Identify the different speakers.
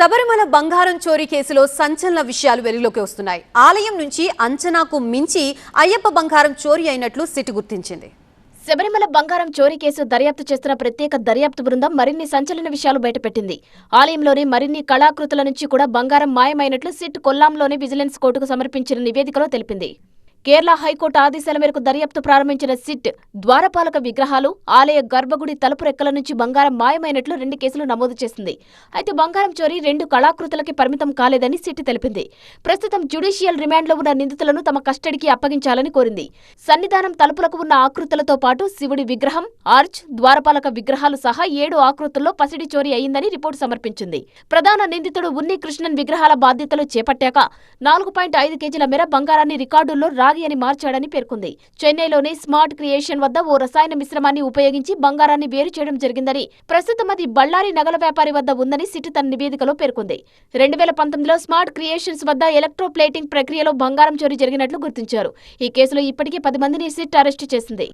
Speaker 1: శబరిమల బంగారం చోరీ కేసులో సంచలన విషయాలు వెలుగులోకి వస్తున్నాయి. ఆలయం నుంచి అంచనాకు మించి అయ్యప్ప బంగారం చోరీ అయినట్లు సిట్ గుర్తించింది.
Speaker 2: శబరిమల బంగారం చోరీ కేసు దర్యాప్తు చేస్తున్న ప్రత్యేక దర్యాప్తు బృందం మరిన్ని సంచలన విషయాలు బయటపెట్టింది. ఆలయంలోని మరిన్ని కళాకృతుల నుంచి కూడా బంగారం మాయమైనట్లు సిట్ కొల్లాంలోని విజిలెన్స్ కోర్టుకు సమర్పించిన నివేదికలో తెలిపింది. కేరళ హైకోర్టు ఆదేశాల మేరకు దర్యాప్తు ప్రారంభించిన సిట్ ద్వారపాలక విగ్రహాలు ఆలయ గర్భగుడి తలుపు రెక్కల నుంచి బంగారం మాయమైనట్లు రెండు కేసులు నమోదు చేసింది. అయితే బంగారం చోరీ రెండు కళాకృతులకి పరిమితం కాలేదని సిట్ తెలిపింది. ప్రస్తుతం జ్యుడిషియల్ రిమాండ్లో ఉన్న నిందితులను తమ కస్టడీకి అప్పగించాలని కోరింది. సన్నిధానం తలుపులకు ఉన్న ఆకృతులతో పాటు శివుడి విగ్రహం ఆర్చ్ ద్వారపాలక విగ్రహాలు సహా ఏడు ఆకృతుల్లో పసిడి చోరీ అయిందని రిపోర్టు సమర్పించింది. ప్రధాన నిందితుడు ఉన్ని కృష్ణన్ విగ్రహాల బాధ్యతలు చేపట్టాక నాలుగు పాయింట్ ఐదు కేజీల మేర బంగారాన్ని రికార్డుల్లో రాగి అని మార్చాడని పేర్కొంది. చెన్నైలోని స్మార్ట్ క్రియేషన్ వద్ద ఓ రసాయన మిశ్రమాన్ని ఉపయోగించి బంగారాన్ని వేరు చేయడం జరిగిందని ప్రస్తుతం అది బళ్ళారి నగల వ్యాపారి వద్ద ఉందని సిట్ తన నివేదికలో పేర్కొంది. రెండు వేల పంతొమ్మిదిలో స్మార్ట్ క్రియేషన్స్ వద్ద ఎలక్ట్రోప్లేటింగ్ ప్రక్రియలో బంగారం చోరీ జరిగినట్లు గుర్తించారు. ఈ కేసులో ఇప్పటికే పది మందిని సిట్ అరెస్టు చేసింది.